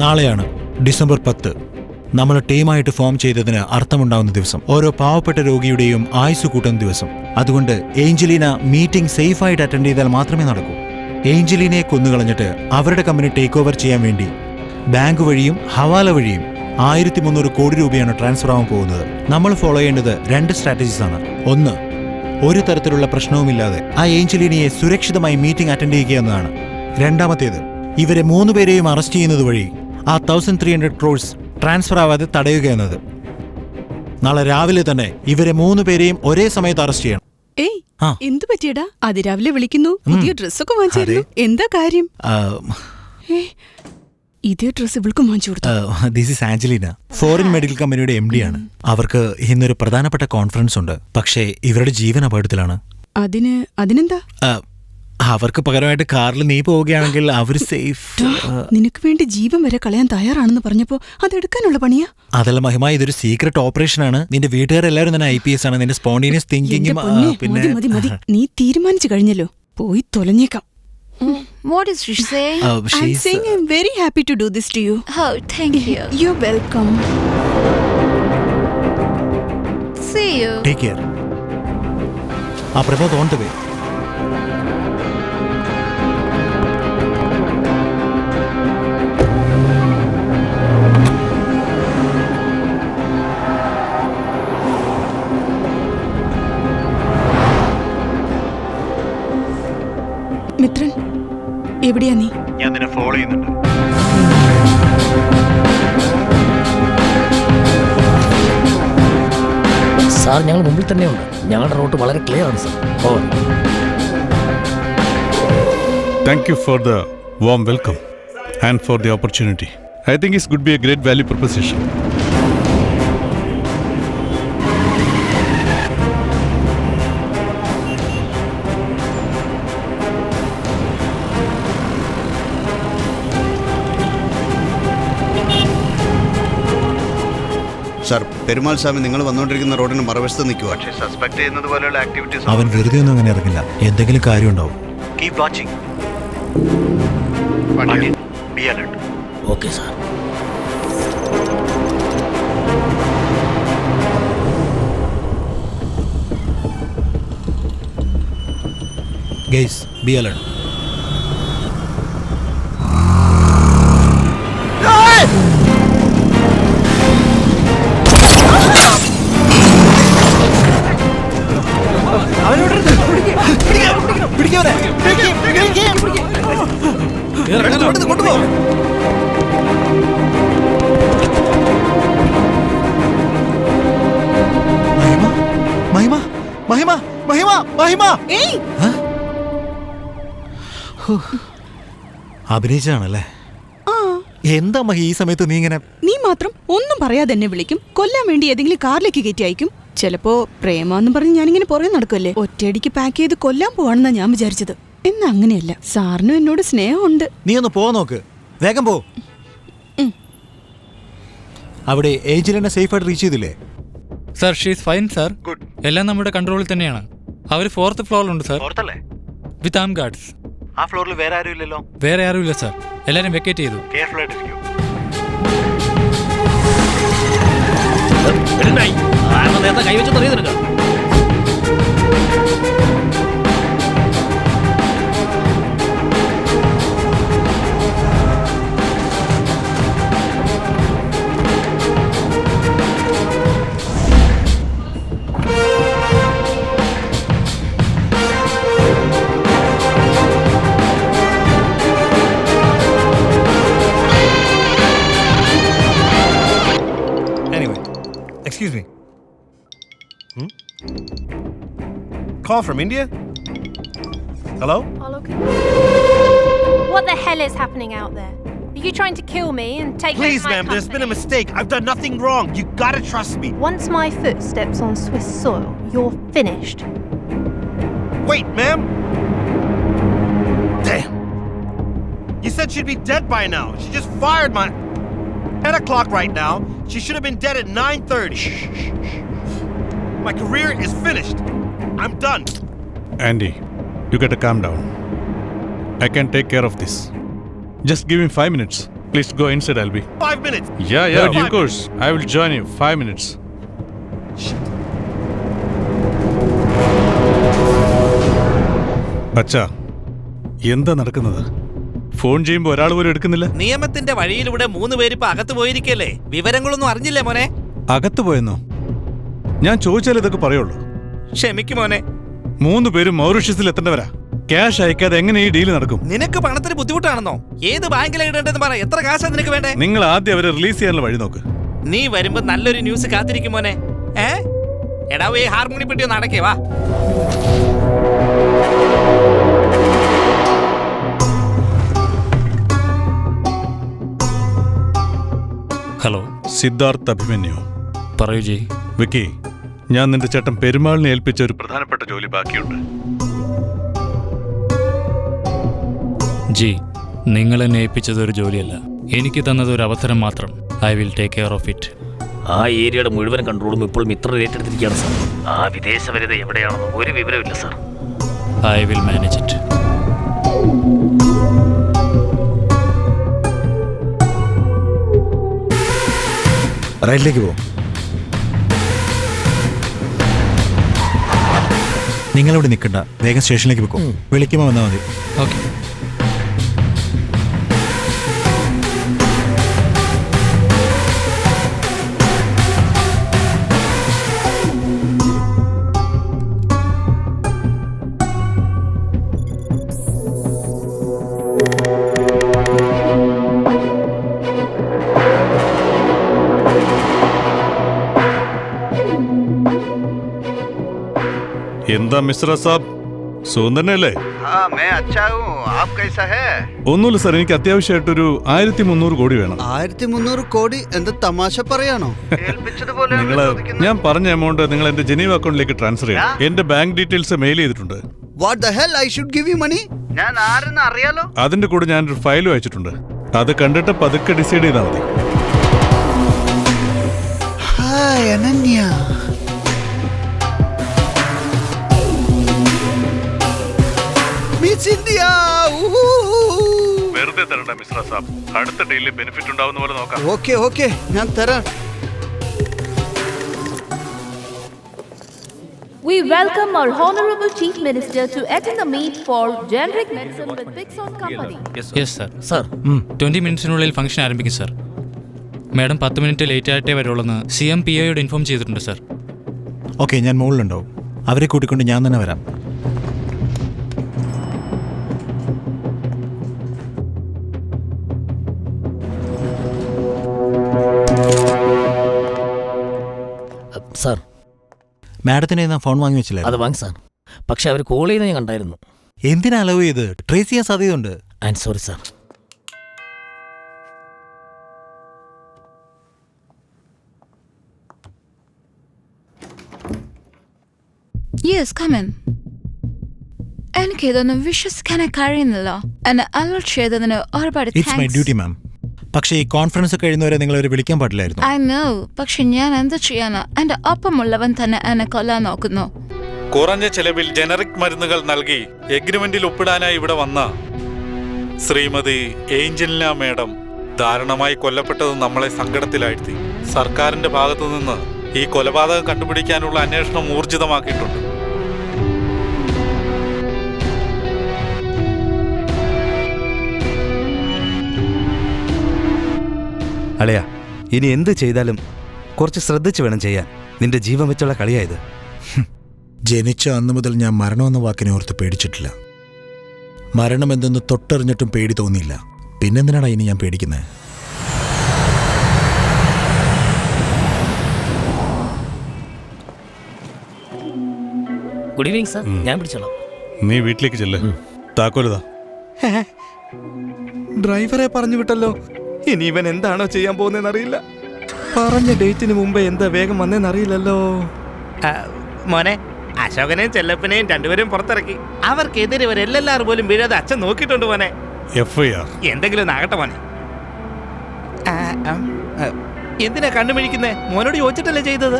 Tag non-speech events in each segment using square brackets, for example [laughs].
നാളെയാണ് ഡിസംബർ പത്ത്. നമ്മൾ ടീമായിട്ട് ഫോം ചെയ്തതിന് അർത്ഥമുണ്ടാവുന്ന ദിവസം. ഓരോ പാവപ്പെട്ട രോഗിയുടെയും ആയുസ് കൂട്ടുന്ന ദിവസം. അതുകൊണ്ട് ഏഞ്ചലീന മീറ്റിംഗ് സേഫായിട്ട് അറ്റൻഡ് ചെയ്താൽ മാത്രമേ നടക്കൂ. ഏഞ്ചലീനയെ കൊന്നുകളഞ്ഞിട്ട് അവരുടെ കമ്പനി ടേക്ക് ഓവർ ചെയ്യാൻ വേണ്ടി ബാങ്ക് വഴിയും ഹവാല വഴിയും ആയിരത്തി മുന്നൂറ് കോടി രൂപയാണ് ട്രാൻസ്ഫർ ആവാൻ പോകുന്നത്. നമ്മൾ ഫോളോ ചെയ്യേണ്ടത് രണ്ട് സ്ട്രാറ്റജീസ് ആണ്. ഒന്ന് ഒരു തരത്തിലുള്ള പ്രശ്നവുമില്ലാതെ ആ ഏഞ്ചലീനയെ സുരക്ഷിതമായി മീറ്റിംഗ് അറ്റൻഡ് ചെയ്യുക എന്നതാണ്. രണ്ടാമത്തേത് ഇവരെ മൂന്നുപേരെയും അറസ്റ്റ് ചെയ്യുന്നത് വഴി ആ thousand three hundred crores transfer ആവാതെ തടയുക എന്നത്. നാളെ രാവിലെ തന്നെ ഇവരെ മൂന്ന് പേരെയും ഒരേ സമയത്ത് അറസ്റ്റ് ചെയ്യണം. ഏയ് ആ. എന്തു പറ്റിയടാ? അതിരാവിലെ വിളിക്കുന്നു. പുതിയ ഡ്രസ്സൊക്കെ വാങ്ങിച്ചായിരുന്നു. എന്താ കാര്യം? ഇതേ ഡ്രസ് ഇവൾക്കും വാങ്ങിച്ചു കൊടുത്തു? This is Angelina foreign medical company M D ആണ്. അവർക്ക് ഇന്നൊരു പ്രധാനപ്പെട്ട കോൺഫറൻസ് ഉണ്ട്. പക്ഷേ ഇവരുടെ ജീവൻ അപകടത്തിലാണ്. അതിന് അതിനെന്താ? അവർക്ക് പകരമായിട്ട് കാറിൽ നീ പോവുകയാണെങ്കിൽ അവർ സേഫ് നിനക്ക് വേണ്ടി ജീവൻ വരെ കളയാൻ തയ്യാറാണെന്ന് പറഞ്ഞപ്പോ അത് എടുക്കാനുള്ള പണിയാ അതല്ല മഹിമ ഇതൊരു സീക്രട്ട് ഓപ്പറേഷൻ ആണ് നിന്റെ വീട്ടുകാരെല്ലാവരും തന്നെ ഐ പി എസ് ആണ് നിന്റെ സ്പോണ്ടീനിയസ് തിങ്കിങ്ങും പിന്നെ [laughs] നീ തീരുമാനിച്ചു കഴിഞ്ഞല്ലോ പോയി തൊലഞ്ഞേക്കാം What is she saying? Oh, she's, I'm saying I'm very happy to do this to you. oh, thank you. You're welcome. See you. Take care. ആ പ്രമോദ് ഓൺ ദ വേ എവിടെയാ നീ? ഞാൻ നിന്നെ ഫോളോ ചെയ്യുന്നുണ്ട്. സാർ ഞങ്ങൾ മുമ്പിൽ തന്നെയുണ്ട് ഞങ്ങളുടെ റോട്ട് വളരെ ക്ലിയർ ആണ് sir. Oh. Thank you for the warm welcome and for the opportunity I think is good be a great value proposition sir Perumal Swamy നിങ്ങൾ വന്നുകൊണ്ടിരിക്കുന്ന റോഡിന് മറുവശത്ത് നിൽക്കുക പക്ഷേ സസ്പെക്ട് ചെയ്യുന്നത് പോലെയുള്ള ആക്ടിവിറ്റീസ് അവൻ വെറുതെ ഒന്നും അങ്ങനെ ഇറങ്ങില്ല. എന്തെങ്കിലും കാര്യം ഉണ്ടാവും. Keep watching be alert okay sir guys be alert Mahima Mahima Mahima. അഭിനയിച്ചാണല്ലേ എന്താ മഹി ഈ സമയത്ത് നീ ഇങ്ങനെ നീ മാത്രം ഒന്നും പറയാതെ എന്നെ വിളിക്കും. കൊല്ലാൻ വേണ്ടി ഏതെങ്കിലും കാറിലേക്ക് കയറ്റി അയക്കും. ചിലപ്പോ പ്രേമാന്നും പറഞ്ഞ് ഞാനിങ്ങനെ പുറകെ നടക്കുമല്ലേ ഒറ്റയടിക്ക് പാക്ക് ചെയ്ത് കൊല്ലാൻ പോവാണെന്നാ ഞാൻ വിചാരിച്ചത്. എന്നാ അങ്ങനെയല്ല. സാറിനും എന്നോട് സ്നേഹമുണ്ട്. നീ ഒന്ന് പോ നോക്ക്. വേഗം പോ. അവിടെ ഏഞ്ചലിനെ സേഫായിട്ട് റീച്ച് ചെയ്തില്ലേ? Sir she's fine sir good എല്ലാം നമ്മുടെ കൺട്രോളിൽ തന്നെയാണ്. അവർ ഫോർത്ത് ഫ്ലോറിലുണ്ട് സർ പുറത്തല്ലേ വിത്ത് ആം ഗാർഡ്സ് ആ ഫ്ലോറിൽ വേറെ ആരും ഇല്ലല്ലോ? വേറെ ആരും ഇല്ല സർ എല്ലാവരും വെക്കേറ്റ് ചെയ്തു കെയർഫുൾ ആയിട്ടിരിക്കും നേരത്തെ കൈവച്ച് തെറിയ നിനക്ക്. Call from India? Hello? What the hell is happening out there? Are you trying to kill me and take Please, ma'am, there's been a mistake. I've done nothing wrong. You gotta trust me. Once my foot steps on Swiss soil, you're finished. Wait, ma'am. Damn. You said she'd be dead by now. She just fired my 10 o'clock right now. She should have been dead at 9:30. My career is finished. I'm done. Andy, you gotta calm down. I can take care of this. Just give me five minutes. Please go inside, I'll be. Five minutes. Yeah, yeah, of course. Minutes. I will join you. Five minutes. അച്ഛാ എന്താ നടക്കുന്നത് phone ചെയ്യുമ്പോൾ ഒരാൾ പോലും എടുക്കുന്നില്ല നിയമത്തിന്റെ വഴിയിലൂടെ മൂന്ന് പേര് ഇപ്പൊ അകത്ത് പോയിരിക്കല്ലേ വിവരങ്ങളൊന്നും അറിഞ്ഞില്ലേ മോനെ അകത്ത് പോയെന്നോ ഞാൻ ചോദിച്ചാൽ ഇതൊക്കെ പറയുള്ളൂ ക്ഷമിക്കും മോനെ. മൂന്ന് പേരും മൗറീഷ്യസിൽ എത്തേണ്ടവരാ. ക്യാഷ് അയക്കാതെ എങ്ങനെ ഈ ഡീൽ നടക്കും? നിനക്ക് പണത്തിന് ബുദ്ധിമുട്ടാണെന്നോ? ഏത് ബാങ്കിലെ ഇടേണ്ടതെന്ന് പറ. എത്ര കാശാ നിനക്ക് വേണ്ടേ? നിങ്ങൾ ആദ്യം അവരെ റിലീസ് ചെയ്യാനുള്ള വഴി നോക്ക്. നീ വരുമ്പോ നല്ലൊരു ന്യൂസ് കാത്തിരിക്കും മോനെ. ഏ? എടാ ഈ ഹാർമോണി പെട്ടി ഒന്ന് അടക്കേ വാ. ഹലോ സിദ്ധാർത്ഥ് അഭിമന്യു. പറയൂ ജി. വിക്കി ഞാൻ നിന്റെ ചേട്ടൻ പെരുമാളിനെ ഏൽപ്പിച്ച ഒരു പ്രധാനപ്പെട്ട ജോലി ബാക്കിയുണ്ട്. ജി നിങ്ങൾ എന്നെ ഏൽപ്പിച്ചത് ഒരു ജോലിയല്ല. എനിക്ക് തന്നത് ഒരു അവസരം മാത്രം. I will take care of it ആ ഏരിയയുടെ മുഴുവൻ കൺട്രോളും ഇപ്പോൾ മിത്ര ഏറ്റെടുത്തിരിക്കുകയാണ് സാർ ആ വിദേശ വനിത എവിടെയാണെന്ന് ഒരു വിവരമില്ല sir I will manage it റൈറ്റിലേക്ക് പോകും നിങ്ങളിവിടെ നിൽക്കണ്ട. വേഗം സ്റ്റേഷനിലേക്ക് വെക്കും വിളിക്കുമ്പോൾ വന്നാൽ മതി. ഓക്കെ. എന്താ മിസ്റ്റർ സാബ് സുഖം തന്നെയല്ലേ ഒന്നുമില്ല സാർ എനിക്ക് അത്യാവശ്യമായിട്ടൊരു ആയിരത്തി മുന്നൂറ് കോടി വേണം. ആയിരത്തി മുന്നൂറ് കോടി? എന്താ തമാശ പറയാണോ നിങ്ങൾ ഞാൻ പറഞ്ഞ എമൗണ്ട് നിങ്ങൾ എന്റെ ജനീവ് അക്കൗണ്ടിലേക്ക് ട്രാൻസ്ഫർ ചെയ്യണം. എന്റെ ബാങ്ക് ഡീറ്റെയിൽസ് മെയിൽ ചെയ്തിട്ടുണ്ട്. What the hell I should give you money ഞാൻ ആരെന്ന് അറിയാലോ? അതിന്റെ കൂടെ ഞാൻ ഒരു ഫയലും അയച്ചിട്ടുണ്ട്. അത് കണ്ടിട്ട് പതുക്കെ ഡിസൈഡ് ചെയ്താൽ മതി. അനന്യ. മിസ് ഇന്ത്യ വെറുതെ തരണ്ട മിശ്ര സാബ് അടുത്ത ഡീലിൽ ബെനിഫിറ്റ് ഉണ്ടാവുന്ന പോലെ നോക്കാം. ഓക്കെ ഓക്കെ ഞാൻ തരാം. We welcome our Honorable Chief Minister to attend the meet for generic medicine with Pixon Company. Yes sir sir twenty മിനിറ്റ്സിനുള്ളിൽ function ആരംഭിക്കും സാർ മാഡം പത്ത് മിനിറ്റ് ലേറ്റ് ആയിട്ടേ വരുള്ളൂന്ന് സി എം പി ഒയോട് ഇൻഫോം ചെയ്തിട്ടുണ്ട് sir okay ഞാൻ മുകളിലുണ്ടാവും. അവരെ കൂട്ടിക്കൊണ്ട് ഞാൻ തന്നെ വരാം. മാഡത്തിന് ഞാൻ ഫോൺ വാങ്ങി വെച്ചില്ല അത് വാങ്ങി സാർ. പക്ഷെ അവർ കോൾ ചെയ്ത് ഞാൻ കണ്ടായിരുന്നു. എന്തിനാ അലവ് ചെയ്ത്? ട്രേസ് ചെയ്യാൻ സാധ്യതയുണ്ട്. I'm sorry sir Yes, come in. എനിക്കിതൊന്നും വിശ്വസിക്കാനേ കഴിയുന്നില്ല. എന്നെ അലർട്ട് ചെയ്തതിന് ഒരുപാട് ഇറ്റ്സ് മൈ ഡ്യൂട്ടി മാം പക്ഷേ ഈ കോൺഫറൻസ് കഴിയുന്നവരെ നിങ്ങൾ വിളിക്കാൻ പാടില്ലായിരുന്നു? ഐ നോ പക്ഷെ ഞാൻ എന്ത് ചെയ്യാനാ? എന്റെ ഒപ്പമുള്ളവൻ തന്നെ എന്നെ കൊല്ലാൻ നോക്കുന്നു. കുറഞ്ഞ ചെലവിൽ ജനറിക് മരുന്നുകൾ നൽകി എഗ്രിമെന്റിൽ ഒപ്പിടാനായി ഇവിടെ വന്ന ശ്രീമതി ഏഞ്ചലിന മേഡം ദാരുണമായി കൊല്ലപ്പെട്ടത് നമ്മളെ സങ്കടത്തിലാഴ്ത്തി. സർക്കാരിന്റെ ഭാഗത്തു നിന്ന് ഈ കൊലപാതകം കണ്ടുപിടിക്കാനുള്ള അന്വേഷണം ഊർജിതമാക്കിയിട്ടുണ്ട്. അളയാ ഇനി എന്ത് ചെയ്താലും കുറച്ച് ശ്രദ്ധിച്ചു വേണം ചെയ്യാൻ. നിന്റെ ജീവൻ വെച്ചുള്ള കളിയായത് ജനിച്ച അന്നു മുതൽ ഞാൻ മരണമെന്ന വാക്കിനെ ഓർത്ത് പേടിച്ചിട്ടില്ല. മരണം എന്തെന്ന് തൊട്ടറിഞ്ഞിട്ടും പേടി തോന്നിയില്ല. പിന്നെന്തിനാണ് ഇനി ഞാൻ പേടിക്കുന്നത് ഗുഡ് ഈവനിങ് സാർ. ഞാൻ പിടിച്ചോളാം. നീ വീട്ടിലേക്ക് ചെല്ലേ. താക്കോലതാ ഡ്രൈവറെ പറഞ്ഞു വിട്ടല്ലോ. ഇനി ഇവൻ എന്താണോ ചെയ്യാൻ പോകുന്നതെന്ന് അറിയില്ല പറഞ്ഞ ഡേറ്റിന് മുമ്പേ എന്താ വേഗം വന്നേന്ന് അറിയില്ലല്ലോ മോനെ അശോകനെയും ചെല്ലപ്പനെയും രണ്ടുപേരും പുറത്തിറക്കി. അവർക്കെതിരെ ഒരു എൽ എൽ ആർ പോലും വീഴാതെ അച്ഛൻ നോക്കിയിട്ടുണ്ട് മോനെ. എന്തെങ്കിലും ആകട്ടെ മോനെ. എന്തിനാ കണ്ണുമിഴിക്കുന്നേ? മോനോട് ചോദിച്ചിട്ടല്ലേ ചെയ്തത്?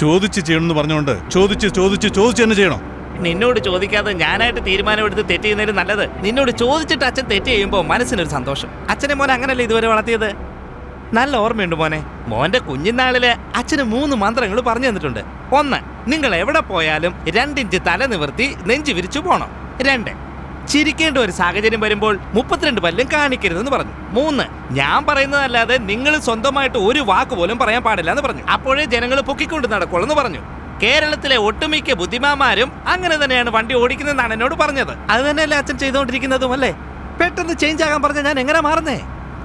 ചോദിച്ച് ചെയ്യണമെന്ന് പറഞ്ഞുകൊണ്ട് ചോദിച്ച് ചോദിച്ച് ചോദിച്ച് തന്നെ ചെയ്യണം. നിന്നോട് ചോദിക്കാതെ ഞാനായിട്ട് തീരുമാനമെടുത്ത് തെറ്റ് ചെയ്യുന്നതിന് നല്ലത്. നിന്നോട് ചോദിച്ചിട്ട് അച്ഛൻ തെറ്റ് ചെയ്യുമ്പോൾ മനസ്സിനൊരു സന്തോഷം. അച്ഛനെ മോനെ അങ്ങനല്ലേ ഇതുവരെ വളർത്തിയത്? നല്ല ഓർമ്മയുണ്ട് മോനെ. മോന്റെ കുഞ്ഞിനാളിൽ അച്ഛന് മൂന്ന് മന്ത്രങ്ങൾ പറഞ്ഞു തന്നിട്ടുണ്ട്. ഒന്ന് നിങ്ങൾ എവിടെ പോയാലും രണ്ടിഞ്ച് തല നിവർത്തി നെഞ്ചു വിരിച്ചു പോണം. രണ്ട് ചിരിക്കേണ്ട ഒരു സാഹചര്യം വരുമ്പോൾ മുപ്പത്തിരണ്ട് പല്ലും കാണിക്കരുതെന്ന് പറഞ്ഞു. മൂന്ന് ഞാൻ പറയുന്നതല്ലാതെ നിങ്ങൾ സ്വന്തമായിട്ട് ഒരു വാക്ക് പോലും പറയാൻ പാടില്ല എന്ന് പറഞ്ഞു. അപ്പോഴേ ജനങ്ങൾ പൊക്കിക്കൊണ്ട് നടക്കുള്ളൂ എന്ന് പറഞ്ഞു. കേരളത്തിലെ ഒട്ടുമിക്ക ബുദ്ധിമാന്മാരും അങ്ങനെ തന്നെയാണ് വണ്ടി ഓടിക്കുന്നതെന്നാണ് എന്നോട് പറഞ്ഞത്. അത് തന്നെയല്ലേ അച്ഛൻ ചെയ്തുകൊണ്ടിരിക്കുന്നതും അല്ലേ? പെട്ടെന്ന് ചേഞ്ച് ആകാൻ പറഞ്ഞ ഞാൻ എങ്ങനെ മാറുന്നേ?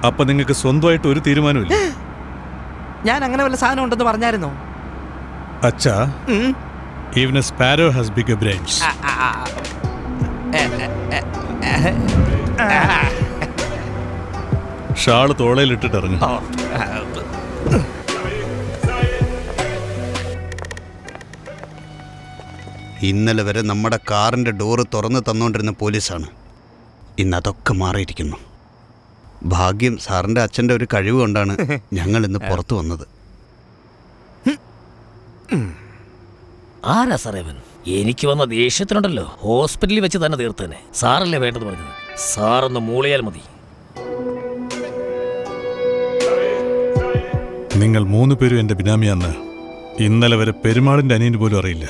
അപ്പൊ നിങ്ങൾക്ക് സ്വന്തമായിട്ട് ഒരു തീരുമാനമില്ല [gasps] ഞാൻ അങ്ങനെ വല്ല സാധനം ഉണ്ടെന്ന് പറഞ്ഞായിരുന്നു? അച്ഛാ. Even a sparrow has big brains. Shawl തോളയിലിട്ടിട്ട് ഇറങ്ങും. ഇന്നലെ വരെ നമ്മുടെ കാറിന്റെ ഡോറ് തുറന്ന് തന്നുകൊണ്ടിരുന്ന പോലീസാണ്. ഇന്ന് അതൊക്കെ മാറിയിരിക്കുന്നു. ഭാഗ്യം സാറിന്റെ അച്ഛന്റെ ഒരു കഴിവ് കൊണ്ടാണ് [laughs] ഞങ്ങൾ ഇന്ന് പുറത്തു വന്നത്. ആരാ സാറേ അവൻ? എനിക്ക് വന്ന ദേഷ്യത്തിനുണ്ടല്ലോ. ഹോസ്പിറ്റലിൽ വെച്ച് തന്നെ തീർത്തേനെ. സാറല്ലേ വേണ്ടത് പറഞ്ഞത്? സാറൊന്ന് മൂളിയാൽ മതി. നിങ്ങൾ മൂന്ന് പേരും എന്റെ ബിനാമിയാന്ന് ഇന്നലെ വരെ പെരുമാളിന്റെ അനിയന് പോലും അറിയില്ല.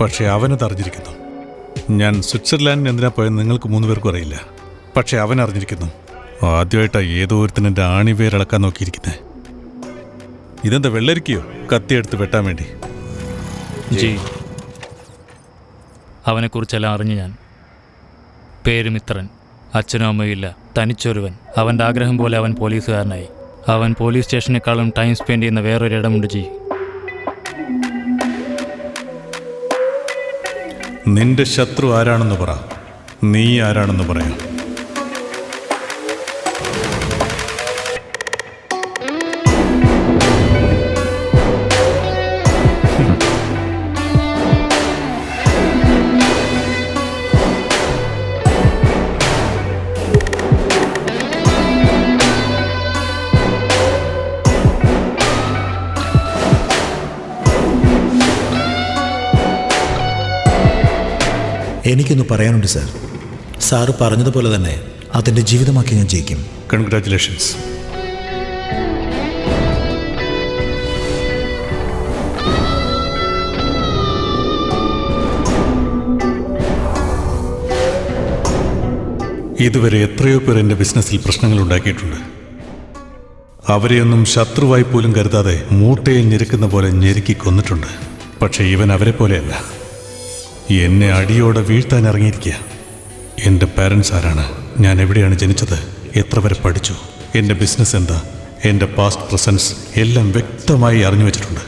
പക്ഷേ അവനത് അറിഞ്ഞിരിക്കുന്നു. ഞാൻ സ്വിറ്റ്സർലാൻഡിന് എന്തിനാ പോയെന്ന് നിങ്ങൾക്ക് മൂന്ന് പേർക്കും അറിയില്ല. പക്ഷേ അവൻ അറിഞ്ഞിരിക്കുന്നു. ആദ്യമായിട്ടാണ് ഏതോ ഒരുത്തിന് എന്റെ ആണിവേരിളക്കാൻ നോക്കിയിരിക്കുന്നത് ഇതെന്താ വെള്ളരിക്കയോ? കത്തിയെടുത്ത് വെട്ടാൻ വേണ്ടി. ജി. അവനെക്കുറിച്ചെല്ലാം അറിഞ്ഞു ഞാൻ. പേരുമിത്രൻ അച്ഛനും അമ്മയില്ല തനിച്ചൊരുവൻ. അവന്റെ ആഗ്രഹം പോലെ അവൻ പോലീസുകാരനായി. അവൻ പോലീസ് സ്റ്റേഷനേക്കാളും ടൈം സ്പെൻഡ് ചെയ്യുന്ന വേറൊരിടമുണ്ട് ജി. നിന്റെ ശത്രു ആരാണെന്ന് പറ. നീ ആരാണെന്ന് പറയാം. എനിക്കൊന്ന് പറയാനുണ്ട് സാർ. സാറ് പറഞ്ഞതുപോലെ തന്നെ അതിന്റെ ജീവിതമാക്കി ഞാൻ ജയിക്കും. കൺഗ്രാറ്റുലേഷൻസ് ഇതുവരെ എത്രയോ പേർ എന്റെ ബിസിനസ്സിൽ പ്രശ്നങ്ങൾ ഉണ്ടാക്കിയിട്ടുണ്ട്. അവരെയൊന്നും ശത്രുവായി പോലും കരുതാതെ മൂട്ടയിൽ ഞെരുക്കുന്ന പോലെ ഞെരുക്കി കൊന്നിട്ടുണ്ട്. പക്ഷേ ഇവൻ അവരെ പോലെയല്ല. എന്നെ അടിയോടെ വീഴ്ത്താൻ ഇറങ്ങിയിരിക്കുക എന്റെ പാരൻസ് ആരാണ്? ഞാൻ എവിടെയാണ് ജനിച്ചത്? എത്ര വരെ പഠിച്ചു? എന്റെ ബിസിനസ് എന്താ? എന്റെ പാസ്റ്റ് പ്രസൻസ് എല്ലാം വ്യക്തമായി അറിഞ്ഞു വെച്ചിട്ടുണ്ട്.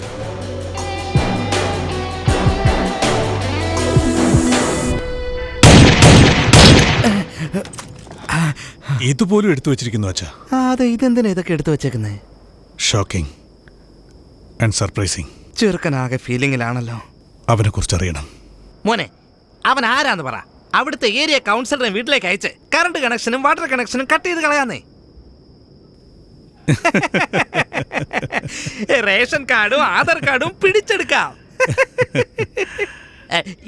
ഇതുപോലും എടുത്തു വെച്ചിരിക്കുന്നു അച്ഛാ. അതെ ഇതെന്തിനാ ഇതൊക്കെ എടുത്തു വെച്ചേക്കുന്നേ? ഷോക്കിംഗ് ആൻഡ് സർപ്രൈസിങ് ചെറുക്കനാകെ ഫീലിംഗിലാണല്ലോ അവനെക്കുറിച്ച് അറിയണം മോനെ അവൻ ആരാന്ന് പറ. അവിടുത്തെ ഏരിയ കൗൺസിലറെ വീട്ടിലേക്ക് അയച്ച് കറണ്ട് കണക്ഷനും വാട്ടർ കണക്ഷനും കട്ട് ചെയ്ത് കളയാന്നേ. [laughs] റേഷൻ കാർഡും ആധാർ കാർഡും പിടിച്ചെടുക്കാം.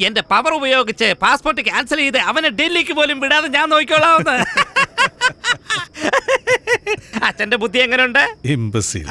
എന്റെ പവർ ഉപയോഗിച്ച് പാസ്പോർട്ട് ക്യാൻസൽ ചെയ്ത് അവനെ ഡൽഹിക്ക് പോലും വിടാതെ ഞാൻ നോക്കിക്കോളാമെന്ന് [laughs] അച്ഛന്റെ ബുദ്ധി എങ്ങനെയുണ്ട് ഇമ്പസിൽ.